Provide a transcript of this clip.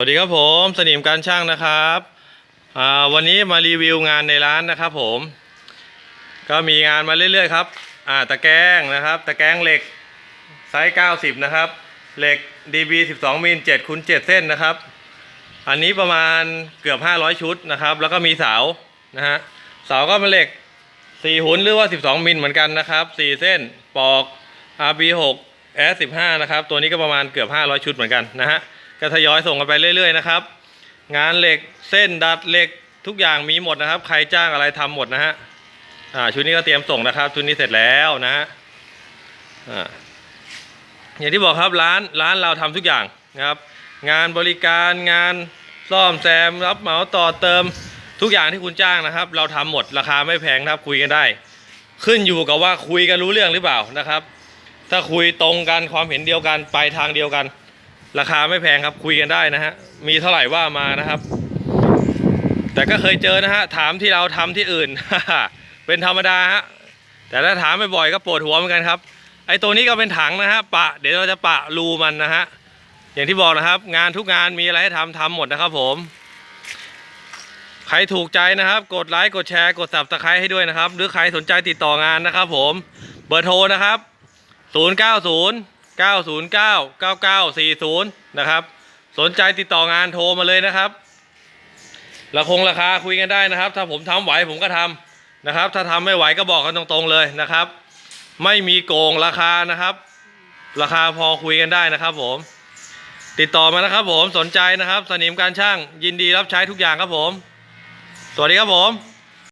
สวัสดีครับผมสนิมการช่างนะครับวันนี้มารีวิวงานในร้านนะครับผม ก็มีงานมาเรื่อยๆครับตะแกรงนะครับ ตะแกรงเหล็กไซส์ 90 นะครับ เหล็ก DB 12มิล7คูณ7เส้นนะครับ อันนี้ประมาณเกือบ 500 ชุดนะครับ แล้วก็มีเสานะฮะเสาก็เป็นเหล็ก 4 หุนหรือว่า 12 มิลเหมือนกันนะครับ 4 เส้นปอก RB6 S15 นะครับ ตัวนี้ก็ประมาณเกือบ 500 ชุดเหมือนกันนะฮะ ก็ทยอยส่งกันไปเรื่อย ๆ นะครับ งานเหล็กเส้นดัดเหล็กทุกอย่างมีหมดนะครับ ใครจ้างอะไรทำหมดนะฮะอ่าชุดนี้ก็เตรียมส่งนะครับชุดนี้เสร็จแล้วนะฮะอ่าอย่างที่บอกครับร้านร้านเราทำทุกอย่างนะครับ งานบริการงานซ่อมแซมรับเหมาต่อเติมทุกอย่างที่คุณจ้างนะครับ เราทำหมดราคาไม่แพงครับคุยกันได้ ขึ้นอยู่กับว่าคุยกันรู้เรื่องหรือเปล่านะครับ ถ้าคุยตรงกันความเห็นเดียวกันไปทางเดียวกัน ราคาไม่แพงครับคุยกันได้นะฮะมีเท่าไหร่ว่ามานะครับ แต่ก็เคยเจอนะฮะถามที่เราทำที่อื่น เป็นธรรมดาฮะแต่ถ้าถามบ่อยๆก็ปวดหัวเหมือนกันครับ ไอ้ตัวนี้ก็เป็นถังนะฮะปะ เดี๋ยวเราจะปะรูมันนะฮะอย่างที่บอกนะครับ งานทุกงานมีอะไรให้ทำทำหมดนะครับผม ใครถูกใจนะครับ กดไลค์กดแชร์กด subscribe ให้ด้วยนะครับ หรือใครสนใจติดต่องานนะครับผมเบอร์โทรนะครับ 090 909 9940 นะครับ สนใจติดต่องานโทรมาเลยนะครับราคงราคาคุยกันได้นะครับ ถ้าผมทำไหวผมก็ทำนะครับ ถ้าทำไม่ไหวก็บอกกันตรงๆเลยนะครับ ไม่มีโกงราคานะครับ ราคาพอคุยกันได้นะครับ ผม ติดต่อมานะครับ ผมสนใจนะครับ สนิมการช่างยินดีรับใช้ทุกอย่างครับผม สวัสดีครับผม